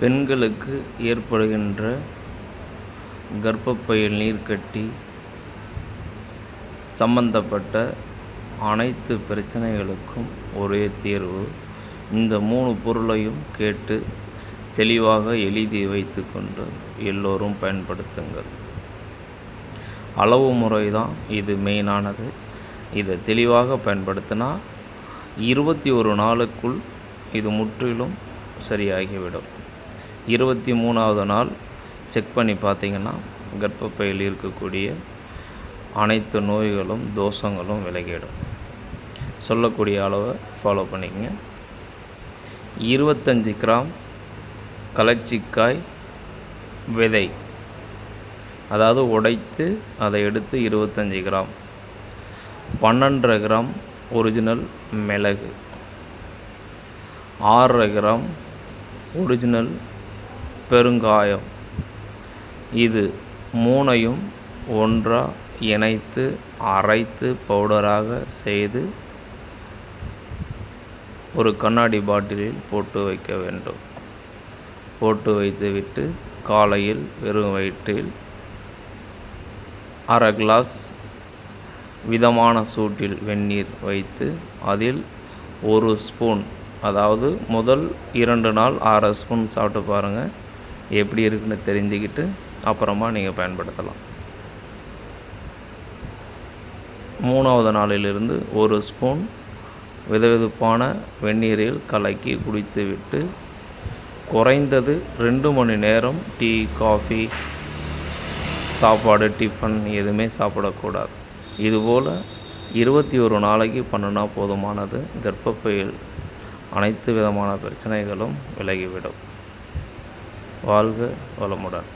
பெண்களுக்கு ஏற்படுகின்ற கர்ப்பப்பையில் நீர்க்கட்டி சம்பந்தப்பட்ட அனைத்து பிரச்சனைகளுக்கும் ஒரே தீர்வு. இந்த மூணு பொருளையும் கேட்டு தெளிவாக எழுதி வைத்துக்கொண்டு எல்லோரும் பயன்படுத்துங்கள். அளவு முறை தான் இது மெயினானது. இதை தெளிவாக பயன்படுத்தினா இருபத்தி ஒரு நாளுக்குள் இது முற்றிலும் சரியாகிவிடும். இருபத்தி மூணாவது நாள் செக் பண்ணி பார்த்தீங்கன்னா கர்ப்பப்பையில் இருக்கக்கூடிய அனைத்து நோய்களும் தோஷங்களும் விலகிடும். சொல்லக்கூடிய அளவை ஃபாலோ பண்ணிக்கங்க. இருபத்தஞ்சி கிராம் கலர்ச்சிக்காய் விதை. அதாவது உடைத்து அதை எடுத்து இருபத்தஞ்சி கிராம். பன்னெண்டரை கிராம் ஒரிஜினல் மிளகு. ஆறரை கிராம் ஒரிஜினல் பெருங்காயம். இது மூணையும் ஒன்றாக இணைத்து அரைத்து பவுடராக செய்து ஒரு கண்ணாடி பாட்டிலில் போட்டு வைக்க வேண்டும். போட்டு வைத்துவிட்டு காலையில் வெறும் வயிற்றில் அரை கிளாஸ் விதமான சூட்டில் வெந்நீர் வைத்து அதில் ஒரு ஸ்பூன் அதாவது முதல் இரண்டு நாள் அரை ஸ்பூன் சாப்பிட்டு பாருங்கள் எப்படி இருக்குன்னு தெரிஞ்சுக்கிட்டு அப்புறமா நீங்கள் பயன்படுத்தலாம். மூணாவது நாளிலிருந்து ஒரு ஸ்பூன் விதவிதப்பான வெந்நீரில் கலக்கி குடித்துவிட்டு குறைந்தது ரெண்டு மணி நேரம் டீ காஃபி சாப்பாடு டிஃபன் எதுவுமே சாப்பிடக்கூடாது. இதுபோல் இருபத்தி ஒரு நாளைக்கு பண்ணுனா போதுமானது. கர்ப்பப்பையில் அனைத்து விதமான பிரச்சனைகளும் விலகிவிடும். வாழ்க வளமுடன்.